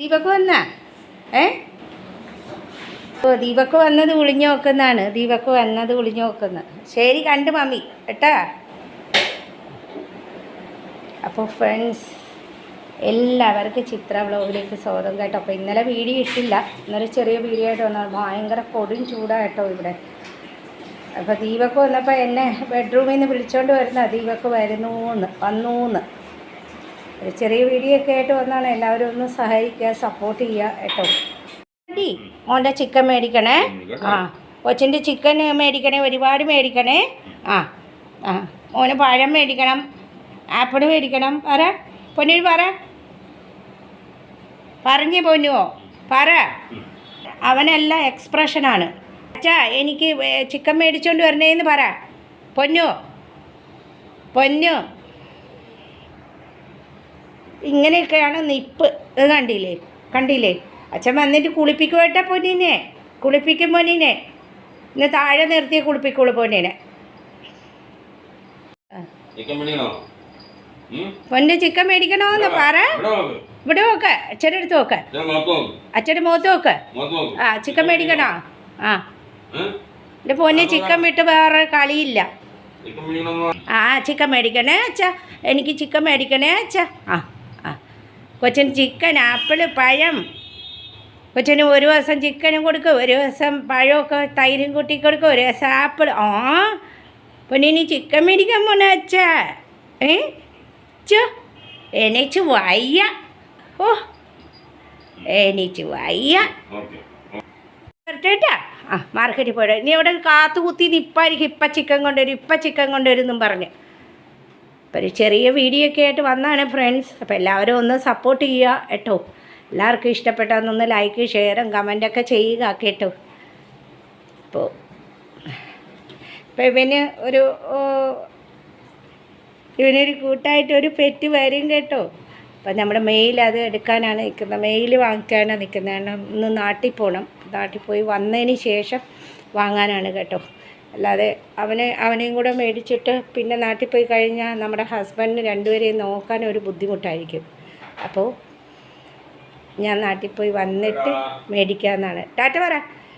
ദീപക്ക് വന്ന? ഏ? ഓ ദീപക്ക് വന്നത് ഒളിഞ്ഞു നോക്കുന്നതാണ്. ദീപക്ക് വന്നത് ഒളിഞ്ഞു നോക്കുന്നത് ശരി കണ്ട് മമ്മി കേട്ടാ? അപ്പോൾ ഫ്രണ്ട്സ് എല്ലാവർക്കും ചിത്ര വ്ളോഗിലേക്ക് സ്വാഗതം കേട്ടോ. അപ്പോൾ ഇന്നലെ വീഡിയോ ഇട്ടില്ല. ഇന്നലെ ചെറിയ വീഡിയോ ആയിട്ട് വന്നാൽ ഭയങ്കര കൊടും ചൂടായിട്ടോ ഇവിടെ. അപ്പോൾ ദീപക്ക് വന്നപ്പോൾ എന്നെ ബെഡ്റൂമിൽ നിന്ന് വിളിച്ചോണ്ട് വരുന്ന ദീപക്ക് വരുന്നൂന്ന് വന്നൂന്ന്. ഒരു ചെറിയ വീഡിയോ ഒക്കെ ആയിട്ട് വന്നാണ് എല്ലാവരും ഒന്ന് സഹായിക്കുക സപ്പോർട്ട് ചെയ്യുക കേട്ടോ. ആന്റി, മോന്റെ ചിക്കൻ മേടിക്കണേ? ആ കൊച്ചിന്റെ ചിക്കൻ മേടിക്കണേ ഒരുപാട് മേടിക്കണേ? ആ ആ മോന് പഴം മേടിക്കണം ആപ്പിൾ മേടിക്കണം പറ. പൊന്നു പറ. പറഞ്ഞു പൊന്നുവോ? പറ. അവനെല്ലാം എക്സ്പ്രഷനാണ് അച്ഛാ എനിക്ക് ചിക്കൻ മേടിച്ചോണ്ട് വരണേന്ന് പറ. പൊന്നു. പൊന്നു. ഇങ്ങനെയൊക്കെയാണ് നിപ്പ്. ഇത് കണ്ടില്ലേ? കണ്ടില്ലേ? അച്ഛൻ വന്നിട്ട് കുളിപ്പിക്കുവേട്ട പൊന്നിനെ? കുളിപ്പിക്കും പൊന്നിനെ. ഇന്ന് താഴെ നിർത്തിയേ കുളിപ്പിക്കുള്ളൂ പൊന്നിനെ. ഉം? ചിക്കൻ മേടിക്കണോന്ന് പറ. ഇവിടെ നോക്ക്. അച്ഛന്റെ അടുത്ത് നോക്ക്. അച്ഛന്റെ മുഖത്ത് നോക്ക്. ആ ചിക്കൻ മേടിക്കണോ? ആ? എന്റെ പൊന്നെ ചിക്കൻ വിട്ട് വേറെ കളിയില്ല. ആ ചിക്കൻ മേടിക്കണേ അച്ഛ. എനിക്ക് ചിക്കൻ മേടിക്കണേ അച്ഛ. ആ. കൊച്ചിന് ചിക്കൻ ആപ്പിൾ പഴം. കൊച്ചിന് ഒരു ദിവസം ചിക്കനും കൊടുക്കും ഒരു ദിവസം പഴമൊക്കെ തൈരും കൂട്ടി കൊടുക്കും ഒരു ദിവസം ആപ്പിൾ ആ പൊന്നിനി ചിക്കൻ മേടിക്കാൻ പോണ അച്ഛ. ഏ? എനിക്ക് വയ്യ. ഓ എനിക്ക് വയ്യ. വരട്ടേട്ടാ ആ മാർക്കറ്റിൽ പോയിട്ട് നീ അവിടെ കാത്തു കുത്തി നിപ്പായിരിക്കും ഇപ്പം ചിക്കൻ കൊണ്ടുവരും ഇപ്പം ചിക്കൻ കൊണ്ടുവരും എന്നും പറഞ്ഞ്. അപ്പോൾ ഒരു ചെറിയ വീഡിയോ ഒക്കെ ആയിട്ട് വന്നാണ് ഫ്രണ്ട്സ് അപ്പോൾ എല്ലാവരും ഒന്ന് സപ്പോർട്ട് ചെയ്യുക കേട്ടോ. എല്ലാവർക്കും ഇഷ്ടപ്പെട്ടതെന്നൊന്ന് ലൈക്ക് ഷെയറും കമന്റൊക്കെ ചെയ്യുക കേട്ടോ. അപ്പോൾ ഇപ്പോൾ ഇവന് ഒരു ഇവനൊരു കൂട്ടായിട്ട് ഒരു പെറ്റ് വരും കേട്ടോ. അപ്പം നമ്മുടെ മെയിൽ അത് എടുക്കാനാണ് നിൽക്കുന്നത്. മെയിൽ വാങ്ങിക്കാനാണ് നിൽക്കുന്നത്. കാരണം ഇന്ന് നാട്ടിൽ പോകണം നാട്ടിൽ പോയി വന്നതിന് ശേഷം വാങ്ങാനാണ് കേട്ടോ. അല്ലാതെ അവനെ അവനെയും കൂടെ മേടിച്ചിട്ട് പിന്നെ നാട്ടിൽ പോയി കഴിഞ്ഞാൽ നമ്മുടെ ഹസ്ബൻഡിന് രണ്ടുപേരെയും നോക്കാൻ ഒരു ബുദ്ധിമുട്ടായിരിക്കും. അപ്പോൾ ഞാൻ നാട്ടിൽ പോയി വന്നിട്ട് മേടിക്കാമെന്നാണ്. ടാറ്റ പറ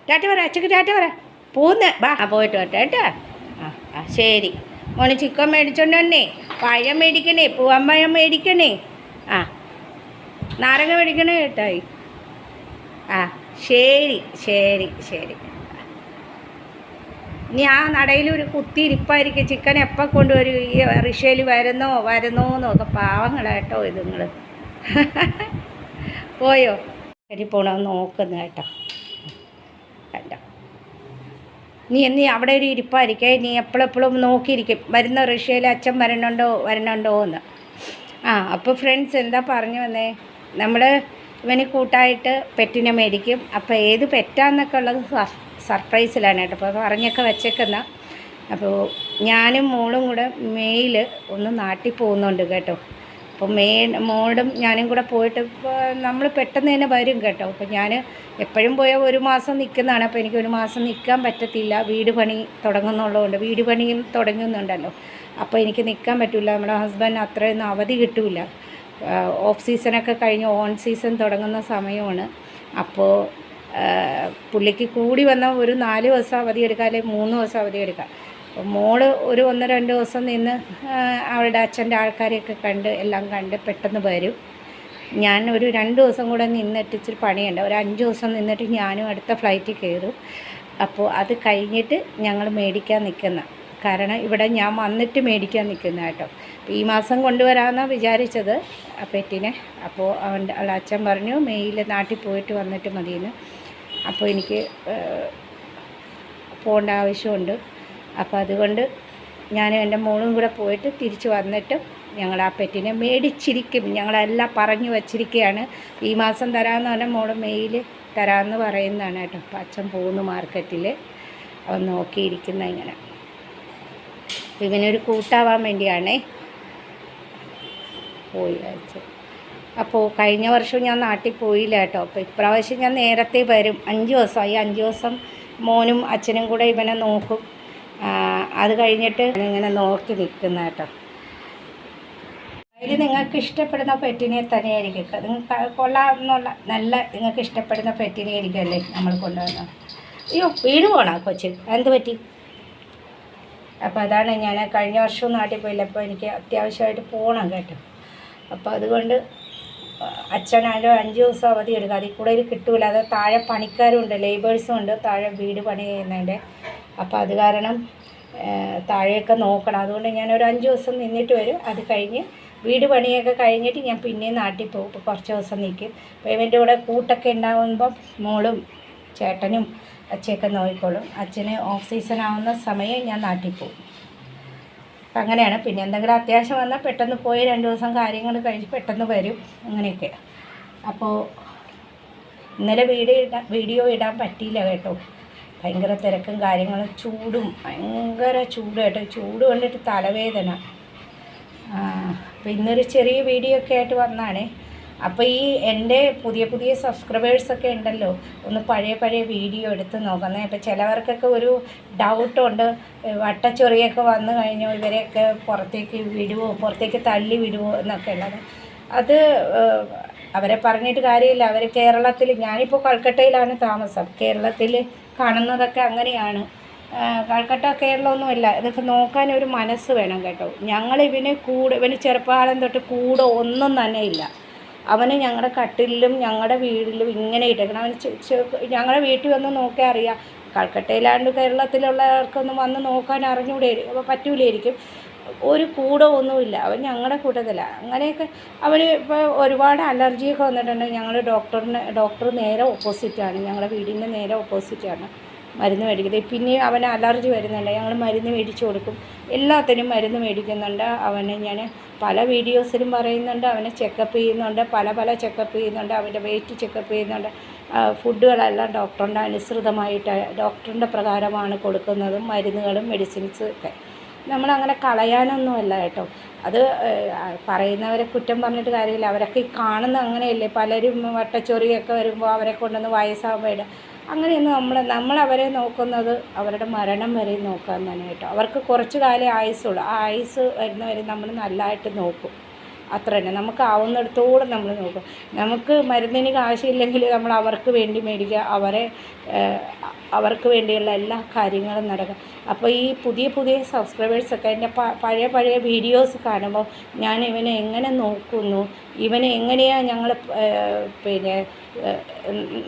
ടാറ്റ പറ അച്ഛക്ക് ടാറ്റ പറ. പോന്ന് ബാ പോയിട്ട് വരട്ടെ കേട്ടോ. ആ ശരി. മോനെ ചിക്കൻ മേടിച്ചോണ്ട് തന്നെ പഴം മേടിക്കണേ പൂവമ്പഴം മേടിക്കണേ. ആ നാരങ്ങ മേടിക്കണേ കേട്ടായി ആ ശരി ശരി ശരി. ഇനി ആ നടയിൽ ഒരു കുത്തി ഇരിപ്പായിരിക്കും. ചിക്കൻ എപ്പോൾ കൊണ്ടുവരും? ഈ റിഷയിൽ വരുന്നോ? വരുന്നോ എന്നൊക്കെ പാവങ്ങളാട്ടോ ഇത് നിങ്ങൾ പോയോ? ശരി പോണോ. നോക്കുന്നു കേട്ടോ. കണ്ടോ? നീ നീ അവിടെ ഒരു ഇരിപ്പായിരിക്കേ? നീ എപ്പോഴെപ്പോഴും നോക്കിയിരിക്കും. വരുന്ന റിഷയിൽ അച്ഛൻ വരണുണ്ടോ? വരണുണ്ടോ എന്ന്. ആ അപ്പോൾ ഫ്രണ്ട്സ് എന്താ പറഞ്ഞു വന്നേ? നമ്മൾ ഇവന് കൂട്ടായിട്ട് പെറ്റിനെ മേടിക്കും. അപ്പോൾ ഏത് പെറ്റാന്നൊക്കെ ഉള്ളത് സർപ്രൈസിലാണ് കേട്ടോ. അപ്പോൾ പറഞ്ഞൊക്കെ വെച്ചേക്കുന്ന. അപ്പോൾ ഞാനും മോളും കൂടെ മെയിൽ ഒന്ന് നാട്ടിൽ പോകുന്നുണ്ട് കേട്ടോ. അപ്പോൾ മേ മോളും ഞാനും കൂടെ പോയിട്ട് നമ്മൾ പെട്ടെന്ന് തന്നെ വരും കേട്ടോ. അപ്പോൾ ഞാൻ എപ്പോഴും പോയാൽ ഒരു മാസം നിൽക്കുന്നതാണ് അപ്പോൾ എനിക്ക് ഒരു മാസം നിൽക്കാൻ പറ്റത്തില്ല. വീട് പണി തുടങ്ങുന്നുള്ളതുകൊണ്ട് വീട് പണിയും തുടങ്ങുന്നുണ്ടല്ലോ. അപ്പോൾ എനിക്ക് നിൽക്കാൻ പറ്റില്ല നമ്മുടെ ഹസ്ബൻഡ് അത്രയൊന്നും അവധി കിട്ടില്ല ഓഫ് സീസണൊക്കെ കഴിഞ്ഞ് ഓൺ സീസൺ തുടങ്ങുന്ന സമയമാണ്. അപ്പോൾ പുള്ളിക്ക് കൂടി വന്ന ഒരു നാല് ദിവസം അവധി എടുക്കാം അല്ലെങ്കിൽ മൂന്ന് ദിവസം അവധി എടുക്കാം. മോൾ ഒരു ഒന്ന് രണ്ട് ദിവസം നിന്ന് അവളുടെ അച്ഛന്റെ ആൾക്കാരെയൊക്കെ കണ്ട് എല്ലാം കണ്ട് പെട്ടെന്ന് വരും. ഞാൻ ഒരു രണ്ട് ദിവസം കൂടെ നിന്നിട്ട് ഇച്ചിരി പണിയുണ്ട്. ഒരു അഞ്ച് ദിവസം നിന്നിട്ട് ഞാനും അടുത്ത ഫ്ലൈറ്റിൽ കയറും. അപ്പോൾ അത് കഴിഞ്ഞിട്ട് ഞങ്ങൾ മേടിക്കാൻ നിൽക്കുന്ന. കാരണം ഇവിടെ ഞാൻ വന്നിട്ട് മേടിക്കാൻ നിൽക്കുന്ന കേട്ടോ. ഈ മാസം കൊണ്ടുവരാമെന്നാണ് വിചാരിച്ചത്. പെറ്റിനെ. അപ്പോൾ അവന്റെ അച്ഛൻ പറഞ്ഞു മെയ്യിൽ നാട്ടിൽ പോയിട്ട് വന്നിട്ട് മതിയെന്ന്. അപ്പോൾ എനിക്ക് പോകേണ്ട ആവശ്യമുണ്ട്. അപ്പോൾ അതുകൊണ്ട് ഞാൻ എന്റെ മോളും കൂടെ പോയിട്ട് തിരിച്ച് വന്നിട്ട് ഞങ്ങൾ ആ പെറ്റിനെ മേടിച്ചിരിക്കും. ഞങ്ങളെല്ലാം പറഞ്ഞു വച്ചിരിക്കുകയാണ്. ഈ മാസം തരാമെന്ന് പറഞ്ഞാൽ മോൾ മെയിൽ തരാമെന്ന് പറയുന്നതാണ് കേട്ടോ. അപ്പം അച്ഛൻ പോകുന്നു മാർക്കറ്റിൽ. അവൻ നോക്കിയിരിക്കുന്ന ഇങ്ങനെ. ഇവനൊരു കൂട്ടാവാൻ വേണ്ടിയാണേ. പോയി അയച്ചത് അപ്പോൾ കഴിഞ്ഞ വർഷം ഞാൻ നാട്ടിൽ പോയില്ല കേട്ടോ. അപ്പോൾ ഇപ്രാവശ്യം ഞാൻ നേരത്തെ വരും. അഞ്ച് ദിവസമായി. അഞ്ച് ദിവസം മോനും അച്ഛനും കൂടെ ഇവനെ നോക്കും. അത് കഴിഞ്ഞിട്ട് ഇങ്ങനെ നോക്കി നിൽക്കുന്ന കേട്ടോ. അതിൽ നിങ്ങൾക്ക് ഇഷ്ടപ്പെടുന്ന പെറ്റിനെ തന്നെയായിരിക്കും. നിങ്ങൾക്ക് കൊള്ളാമെന്നുള്ള നല്ല നിങ്ങൾക്ക് ഇഷ്ടപ്പെടുന്ന പെറ്റിനെ ആയിരിക്കുമല്ലേ നമ്മൾ കൊണ്ടുവന്നത് അയ്യോ വീട് പോണോ കൊച്ച്? എന്ത് പറ്റി? അപ്പോൾ അതാണ് ഞാൻ കഴിഞ്ഞ വർഷവും നാട്ടിൽ പോയില്ല. അപ്പോൾ എനിക്ക് അത്യാവശ്യമായിട്ട് പോകണം കേട്ടോ. അപ്പോൾ അതുകൊണ്ട് അച്ഛനായാലും അഞ്ച് ദിവസം അവധി എടുക്കുക അതിൽ കൂടുതൽ കിട്ടൂല. അത് താഴെ പണിക്കാരുണ്ട് ലേബേഴ്സും ഉണ്ട്. താഴെ വീട് പണി ചെയ്യുന്നതിന്റെ. അപ്പോൾ അത് കാരണം താഴെയൊക്കെ നോക്കണം. അതുകൊണ്ട് ഞാൻ ഒരു അഞ്ച് ദിവസം നിന്നിട്ട് വരും. അത് കഴിഞ്ഞ് വീട് പണിയൊക്കെ കഴിഞ്ഞിട്ട് ഞാൻ പിന്നെയും നാട്ടിൽ പോകും. ഇപ്പോൾ കുറച്ച് ദിവസം നിൽക്കും. അപ്പോൾ ഇവന്റെ കൂടെ കൂട്ടൊക്കെ ഉണ്ടാകുമ്പം മോളും ചേട്ടനും അച്ഛയൊക്കെ നോക്കിക്കോളും. അച്ഛന് ഓഫ് സീസൺ ആവുന്ന സമയം ഞാൻ നാട്ടിൽ പോകും. അങ്ങനെയാണ്. പിന്നെ എന്തെങ്കിലും അത്യാവശ്യം വന്നാൽ പെട്ടെന്ന് പോയി രണ്ട് ദിവസം കാര്യങ്ങൾ കഴിഞ്ഞ് പെട്ടെന്ന് വരും. അങ്ങനെയൊക്കെ. അപ്പോൾ ഇന്നലെ വീഡിയോ ഇടാൻ വീഡിയോ ഇടാൻ പറ്റിയില്ല കേട്ടോ. ഭയങ്കര തിരക്കും കാര്യങ്ങളും ചൂടും ഭയങ്കര ചൂട് കേട്ടോ. ചൂട് കണ്ടിട്ട് തലവേദന. അപ്പോൾ ഇന്നൊരു ചെറിയ വീഡിയോ ഒക്കെ ആയിട്ട് വന്നാണേ. അപ്പോൾ ഈ എന്റെ പുതിയ പുതിയ സബ്സ്ക്രൈബേഴ്സൊക്കെ ഉണ്ടല്ലോ ഒന്ന് പഴയ പഴയ വീഡിയോ എടുത്ത് നോക്കുന്നത് ഇപ്പോൾ ചിലവർക്കൊക്കെ ഒരു ഡൗട്ടുണ്ട് വട്ടച്ചൊറിയൊക്കെ വന്നു കഴിഞ്ഞാൽ ഇവരെയൊക്കെ പുറത്തേക്ക് വിടുവോ പുറത്തേക്ക് തള്ളി വിടുവോ എന്നൊക്കെ ഉള്ളത്. അത് അവരെ പറഞ്ഞിട്ട് കാര്യമില്ല. അവർ കേരളത്തിൽ ഞാനിപ്പോൾ കൽക്കട്ടയിലാണ് താമസം. കേരളത്തിൽ കാണുന്നതൊക്കെ അങ്ങനെയാണ്. കൽക്കട്ട കേരളമൊന്നുമില്ല. ഇതൊക്കെ നോക്കാൻ ഒരു മനസ്സ് വേണം കേട്ടോ. ഞങ്ങളിവന് കൂടെ ഇവന് ചെറുപ്പകാലം തൊട്ട് കൂടെ ഒന്നും തന്നെ ഇല്ല. അവന് ഞങ്ങളുടെ കട്ടിലും ഞങ്ങളുടെ വീടിലും ഇങ്ങനെ ഇട്ടേക്കണം അവന് ഞങ്ങളുടെ വീട്ടിൽ വന്ന് നോക്കിയാൽ അറിയാം. കൽക്കട്ടയിലാണ്ട് കേരളത്തിലുള്ളവർക്കൊന്നും വന്ന് നോക്കാൻ അറിഞ്ഞൂടെ അപ്പോൾ പറ്റൂലായിരിക്കും. ഒരു കൂടെ ഒന്നുമില്ല. അവൻ ഞങ്ങളുടെ കൂട്ടത്തിലാണ് അങ്ങനെയൊക്കെ അവന് ഇപ്പോൾ ഒരുപാട് അലർജിയൊക്കെ വന്നിട്ടുണ്ട്. ഞങ്ങൾ ഡോക്ടറിന് ഡോക്ടർ നേരെ ഓപ്പോസിറ്റാണ് ഞങ്ങളുടെ വീടിന്റെ നേരെ ഓപ്പോസിറ്റാണ് മരുന്ന് മേടിക്കുന്നത്. പിന്നെയും അവന് അലർജി വരുന്നുണ്ട്. ഞങ്ങൾ മരുന്ന് മേടിച്ചു കൊടുക്കും. എല്ലാത്തിനും മരുന്ന് മേടിക്കുന്നുണ്ട് അവനെ. ഞാൻ പല വീഡിയോസിലും പറയുന്നുണ്ട്. അവനെ ചെക്കപ്പ് ചെയ്യുന്നുണ്ട്. പല പല ചെക്കപ്പ് ചെയ്യുന്നുണ്ട്. അവന്റെ വെയിറ്റ് ചെക്കപ്പ് ചെയ്യുന്നുണ്ട്. ഫുഡുകളെല്ലാം ഡോക്ടറിന്റെ അനുസൃതമായിട്ട് ഡോക്ടറിന്റെ പ്രകാരമാണ് കൊടുക്കുന്നതും മരുന്നുകളും മെഡിസിൻസും ഒക്കെ. നമ്മളങ്ങനെ കളയാനൊന്നുമല്ല കേട്ടോ. അത് പറയുന്നവരെ കുറ്റം പറഞ്ഞിട്ട് കാര്യമില്ല. അവരൊക്കെ ഈ കാണുന്ന അങ്ങനെയല്ലേ? പലരും വട്ടച്ചൊറിയൊക്കെ വരുമ്പോൾ അവരെ കൊണ്ടുവന്ന് വയസ്സാകുമ്പോൾ അങ്ങനെയൊന്നും നമ്മൾ നമ്മളവരെ നോക്കുന്നത് അവരുടെ മരണം വരെ നോക്കാൻ തന്നെ കേട്ടോ. അവർക്ക് കുറച്ച് കാലം ആയുസ്സുള്ളൂ. ആ ആയുസ് വരുന്നവരെ നമ്മൾ നല്ലതായിട്ട് നോക്കും. അത്ര തന്നെ. നമുക്ക് ആവുന്നിടത്തോളം നമ്മൾ നോക്കും. നമുക്ക് മരുന്നിന് കാശില്ലെങ്കിൽ നമ്മൾ അവർക്ക് വേണ്ടി മേടിക്കുക. അവരെ അവർക്ക് വേണ്ടിയുള്ള എല്ലാ കാര്യങ്ങളും നടക്കുക. അപ്പോൾ ഈ പുതിയ പുതിയ സബ്സ്ക്രൈബേഴ്സൊക്കെ എന്റെ പഴയ പഴയ വീഡിയോസ് കാണുമ്പോൾ ഞാൻ ഇവനെ എങ്ങനെ നോക്കുന്നു? ഇവനെ എങ്ങനെയാണ് ഞങ്ങൾ പിന്നെ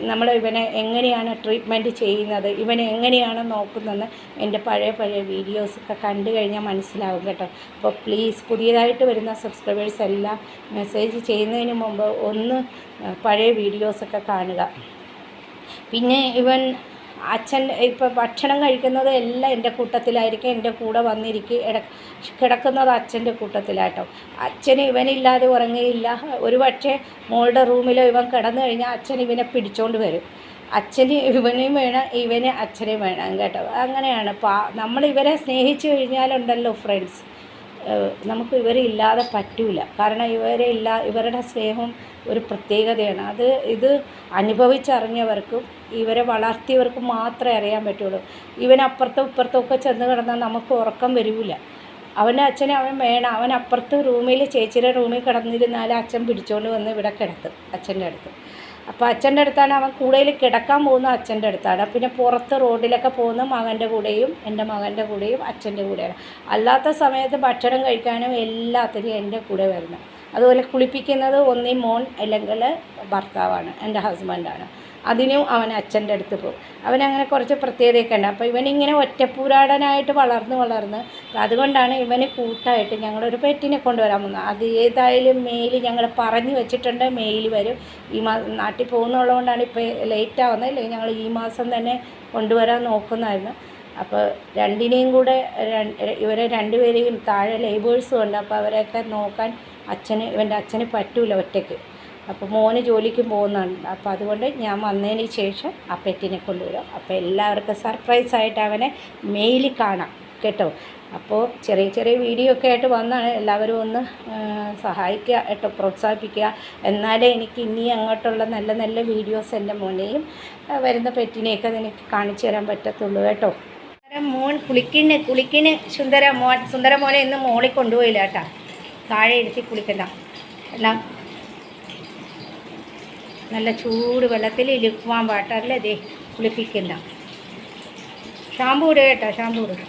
നമ്മൾ ഇവനെ എങ്ങനെയാണ് ട്രീറ്റ്മെന്റ് ചെയ്യുന്നത് ഇവനെ എങ്ങനെയാണ് നോക്കുന്നതെന്ന് എന്റെ പഴയ പഴയ വീഡിയോസൊക്കെ കണ്ടു കഴിഞ്ഞാൽ മനസ്സിലാവും കേട്ടോ. അപ്പോൾ പ്ലീസ് പുതിയതായിട്ട് വരുന്ന സബ്സ്ക്രൈബേഴ്സ് എല്ലാം മെസ്സേജ് ചെയ്യുന്നതിന് മുമ്പ് ഒന്ന് പഴയ വീഡിയോസൊക്കെ കാണുക. പിന്നെ ഇവൻ അച്ഛൻ ഇപ്പോൾ ഭക്ഷണം കഴിക്കുന്നത് എല്ലാം എന്റെ കൂട്ടത്തിലായിരിക്കും എന്റെ കൂടെ വന്നിരിക്കും ഇട കിടക്കുന്നത് അച്ഛന്റെ കൂട്ടത്തിലാട്ടോ. അച്ഛന് ഇവനില്ലാതെ ഉറങ്ങുകയില്ല ഒരു പക്ഷേ മോളുടെ റൂമിലോ ഇവൻ കിടന്നു കഴിഞ്ഞാൽ അച്ഛൻ ഇവനെ പിടിച്ചോണ്ട് വരും. അച്ഛന് ഇവനെയും വേണം ഇവന് അച്ഛനെയും വേണം കേട്ടോ. അങ്ങനെയാണ് പാ നമ്മൾ ഇവരെ സ്നേഹിച്ചു കഴിഞ്ഞാലുണ്ടല്ലോ ഫ്രണ്ട്സ് നമുക്ക് ഇവരെ ഇല്ലാതെ പറ്റൂല. കാരണം ഇവരെ ഇല്ല ഇവരുടെ സ്നേഹം ഒരു പ്രത്യേകതയാണ്. അത് ഇത് അനുഭവിച്ചറിഞ്ഞവർക്കും ഇവരെ വളർത്തിയവർക്കും മാത്രമേ അറിയാൻ പറ്റുള്ളൂ. ഇവനപ്പുറത്തും ഇപ്പുറത്തും ഒക്കെ ചെന്ന് കിടന്നാൽ നമുക്ക് ഉറക്കം വരില്ല അവന്റെ അച്ഛനെ അവൻ വേണം. അവൻ അപ്പുറത്ത് റൂമിൽ ചേച്ചിയുടെ റൂമിൽ കിടന്നിരുന്നാൽ അച്ഛൻ പിടിച്ചുകൊണ്ട് വന്ന് ഇവിടെ കിടത്തും അച്ഛന്റെ അടുത്ത്. അപ്പോൾ അച്ഛന്റെ അടുത്താണ് അവൻ കൂടുതൽ കിടക്കാൻ പോകുന്ന അച്ഛന്റെ അടുത്താണ്. പിന്നെ പുറത്ത് റോഡിലൊക്കെ പോകുന്ന മകന്റെ കൂടെയും എന്റെ മകന്റെ കൂടെയും അച്ഛന്റെ കൂടെയാണ്. അല്ലാത്ത സമയത്ത് ഭക്ഷണം കഴിക്കാനും എല്ലാത്തിനും എന്റെ കൂടെ വരുന്നത്. അതുപോലെ കുളിപ്പിക്കുന്നത് ഒന്നീ മോൻ അല്ലെങ്കിൽ ഭർത്താവാണ് എന്റെ ഹസ്ബൻഡാണ് അതിനും അവൻ അച്ഛന്റെ അടുത്ത് പോകും. അവനങ്ങനെ കുറച്ച് പ്രത്യേകതയൊക്കെ ഉണ്ട്. അപ്പോൾ ഇവനിങ്ങനെ ഒറ്റപ്പൂരാടനായിട്ട് വളർന്ന് വളർന്ന് അതുകൊണ്ടാണ് ഇവന് കൂട്ടായിട്ട് ഞങ്ങളൊരു പെറ്റിനെ കൊണ്ടുവരാൻ പോകുന്നത് അത് ഏതായാലും മെയിൽ ഞങ്ങൾ പറഞ്ഞു വെച്ചിട്ടുണ്ട്. മെയിൽ വരും. ഈ മാസം നാട്ടിൽ പോകുന്നുള്ളതുകൊണ്ടാണ് ഇപ്പോൾ ലേറ്റ് ആവുന്നത്. അല്ലെങ്കിൽ ഞങ്ങൾ ഈ മാസം തന്നെ കൊണ്ടുവരാൻ നോക്കുന്നതായിരുന്നു. അപ്പോൾ രണ്ടിനെയും കൂടെ ഇവരെ രണ്ടുപേരെയും താഴെ ലേബേഴ്സും ഉണ്ട്. അപ്പോൾ അവരെയൊക്കെ നോക്കാൻ അച്ഛന് ഇവന്റെ അച്ഛന് പറ്റൂല ഒറ്റയ്ക്ക്. അപ്പോൾ മോന് ജോലിക്കും പോകുന്നുണ്ട്. അപ്പോൾ അതുകൊണ്ട് ഞാൻ വന്നതിന് ശേഷം ആ പെറ്റിനെ കൊണ്ടുവരും. അപ്പോൾ എല്ലാവർക്കും സർപ്രൈസായിട്ട് അവനെ മെയിലിൽ കാണാം. കേട്ടോ? അപ്പോൾ ചെറിയ ചെറിയ വീഡിയോ ഒക്കെ ആയിട്ട് വന്നാണ് എല്ലാവരും ഒന്ന് സഹായിക്കുക കേട്ടോ? പ്രോത്സാഹിപ്പിക്കുക. എന്നാലേ എനിക്ക് ഇനി അങ്ങോട്ടുള്ള നല്ല നല്ല വീഡിയോസ് എന്റെ മോനെയും വരുന്ന പെറ്റിനെയൊക്കെ എനിക്ക് കാണിച്ചു തരാൻ പറ്റത്തുള്ളൂ കേട്ടോ? മോൻ കുളിക്കിന് കുളിക്കിന് സുന്ദര മോൻ സുന്ദര മോനെ ഇന്ന് മോളിൽ കൊണ്ടുപോയില്ല കേട്ടോ. താഴെ ഇരുത്തി കുളിക്കണ്ട. എല്ലാം നല്ല ചൂട് വെള്ളത്തിൽ ലുക്വാൻ വാട്ടറിൽ ഇതേ കുളിപ്പിക്കുന്ന. ഷാമ്പൂ ഇടുക കേട്ടോ ഷാമ്പൂ ഇടുക.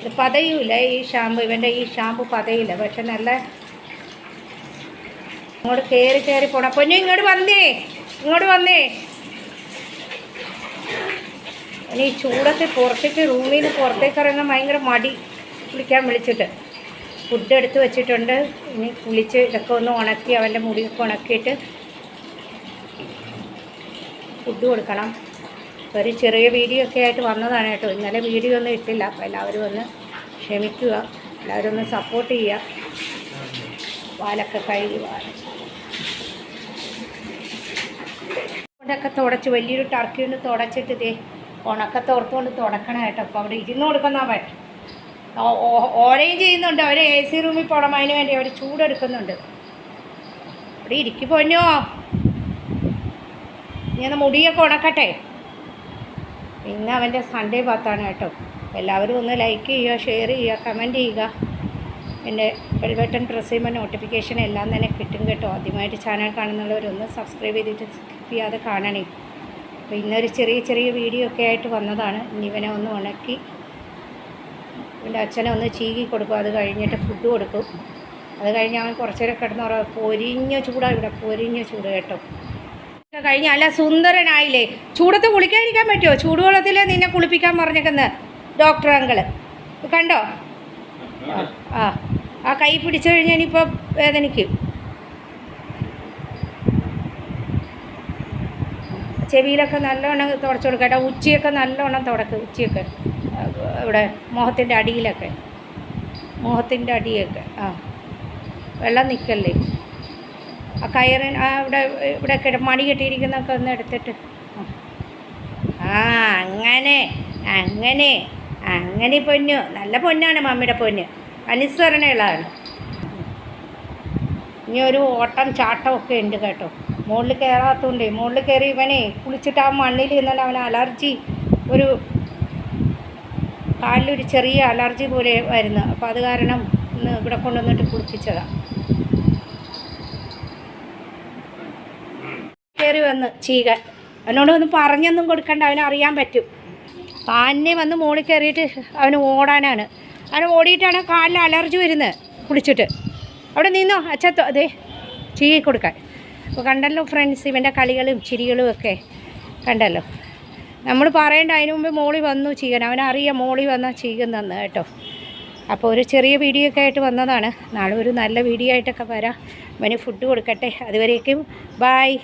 ഇത് പതയൂല ഈ ഷാമ്പു ഇവന്റെ ഈ ഷാമ്പു പതയില്ല പക്ഷെ നല്ല ഇങ്ങോട്ട് കയറി കയറി പോണം. പൊന്നു ഇങ്ങോട്ട് വന്നേ ഇങ്ങോട്ട് വന്നേ. ഇനി ഈ ചൂടത്ത് പുറത്തേക്ക് റൂമിൽ നിന്ന് പുറത്തേക്ക് ഇറങ്ങാൻ ഭയങ്കര മടി കുളിക്കാൻ വിളിച്ചിട്ട്. ഫുഡ് എടുത്ത് വെച്ചിട്ടുണ്ട്. ഇനി കുളിച്ച് ഇതൊക്കെ ഒന്ന് ഉണക്കി അവന്റെ മുടിയൊക്കെ ഉണക്കിയിട്ട് ഫുഡ് കൊടുക്കണം. ഒരു ചെറിയ വീഡിയോ ഒക്കെ ആയിട്ട് വന്നതാണ് കേട്ടോ. ഇന്നലെ വീഡിയോ ഒന്നും ഇട്ടില്ല. അപ്പോൾ എല്ലാവരും ഒന്ന് ക്ഷമിക്കുക. എല്ലാവരും ഒന്ന് സപ്പോർട്ട് ചെയ്യുക. വാലൊക്കെ കഴുകി വാല തുടച്ച് വലിയൊരു ടർക്കി കൊണ്ട് തുടച്ചിട്ട് ഇതേ ഉണക്കത്തോർത്തുകൊണ്ട് തുടക്കണം കേട്ടോ. അപ്പോൾ അവിടെ ഇരുന്ന് കൊടുക്കുന്ന ഓരയും ചെയ്യുന്നുണ്ട്. അവർ എ സി റൂമിൽ പോകണം അതിന് വേണ്ടി അവർ ചൂടെടുക്കുന്നുണ്ട്. അവിടെ ഇരിക്കു പൊന്നോ. ഞാൻ മുടിയൊക്കെ ഉണക്കട്ടെ. ഇന്ന് അവന്റെ സൺഡേ പാത്താണ് കേട്ടോ. എല്ലാവരും ഒന്ന് ലൈക്ക് ചെയ്യുക ഷെയർ ചെയ്യുക കമന്റ് ചെയ്യുക. എന്റെ ബെൽ ബട്ടൺ പ്രസ് ചെയ്യുമ്പോൾ നോട്ടിഫിക്കേഷൻ എല്ലാം തന്നെ കിട്ടും കേട്ടോ. ആദ്യമായിട്ട് ചാനൽ കാണുന്നുള്ളവരൊന്ന് സബ്സ്ക്രൈബ് ചെയ്തിട്ട് സ്കിപ്പ് ചെയ്യാതെ കാണണേ. അപ്പോൾ ഇന്നൊരു ചെറിയ ചെറിയ വീഡിയോ ഒക്കെ ആയിട്ട് വന്നതാണ്. ഇനി ഇവനെ ഒന്ന് ഉണക്കി ഇവന്റെ അച്ഛനെ ഒന്ന് ചീകി കൊടുക്കും. അത് കഴിഞ്ഞിട്ട് ഫുഡ് കൊടുക്കും. അത് കഴിഞ്ഞ് അവൻ കുറച്ച് നേരം കിടന്ന് പൊരിഞ്ഞ ചൂടാണ് ഇവിടെ. പൊരിഞ്ഞ ചൂട് കേട്ടോ. കഴിഞ്ഞ അല്ല സുന്ദരനായില്ലേ? ചൂടത്ത് കുളിക്കാതിരിക്കാൻ പറ്റുമോ ചൂടുവെള്ളത്തിൽ നിന്നെ കുളിപ്പിക്കാൻ പറഞ്ഞേക്കുന്ന ഡോക്ടർ അങ്കിൾ. കണ്ടോ? ആ ആ കൈ പിടിച്ചു കഴിഞ്ഞാൽ ഇനിയിപ്പോൾ വേദനിക്കും. ചെവിയിലൊക്കെ നല്ലോണം തുടച്ചു കൊടുക്കട്ടെ ഉച്ചയൊക്കെ നല്ലോണം തുടക്ക്. ഉച്ചയൊക്കെ. ഇവിടെ മുഖത്തിന്റെ അടിയിലൊക്കെ. മുഖത്തിന്റെ അടിയൊക്കെ. ആ. വെള്ളം നിൽക്കല്ലേ ആ കയറി ആ ഇവിടെ ഇവിടെ കിട മണി കെട്ടിയിരിക്കുന്നൊക്കെ ഒന്ന് എടുത്തിട്ട്. ആ. അങ്ങനെ അങ്ങനെ അങ്ങനെ പൊന്നു. നല്ല പൊന്നാണ് മമ്മിയുടെ പൊന്ന്. അനുസരണയുള്ളതാണ് ഇനി ഒരു ഓട്ടം ചാട്ടം ഒക്കെ ഉണ്ട് കേട്ടോ. മുകളിൽ കയറാത്തതുകൊണ്ടേ മുകളിൽ കയറി ഇവനെ കുളിച്ചിട്ട് ആ മണ്ണിൽ നിന്നാൽ അവന് അലർജി ഒരു കാലിലൊരു ചെറിയ അലർജി പോലെ വരുന്നു അപ്പോൾ അത് കാരണം ഇന്ന് ഇവിടെ കൊണ്ടുവന്നിട്ട് കുളിപ്പിച്ചതാണ് കയറി വന്ന് ചീകൻ. അവനോട് ഒന്ന് പറഞ്ഞൊന്നും കൊടുക്കണ്ട അവന് അറിയാൻ പറ്റും. തന്നെ വന്ന് മോളിൽ കയറിയിട്ട് അവന് ഓടാനാണ്. അവന് ഓടിയിട്ടാണ് കാലിൽ അലർജി വരുന്നത് കുളിച്ചിട്ട്. അവിടെ നിന്നോ? അച്ഛത്തോ അതെ ചീകി കൊടുക്കാൻ അപ്പോൾ കണ്ടല്ലോ ഫ്രണ്ട്സ് ഇവന്റെ കളികളും ചിരികളും ഒക്കെ കണ്ടല്ലോ. നമ്മൾ പറയേണ്ട അതിന് മുമ്പ് മോളി വന്നു ചീകൻ അവനറിയാം മോളി വന്നാൽ തന്നു കേട്ടോ. അപ്പോൾ ഒരു ചെറിയ വീഡിയോ ഒക്കെ ആയിട്ട് വന്നതാണ്. നാളെ ഒരു നല്ല വീഡിയോ ആയിട്ടൊക്കെ വരാം. അവന് ഫുഡ് കൊടുക്കട്ടെ. അതുവരേക്കും ബായ്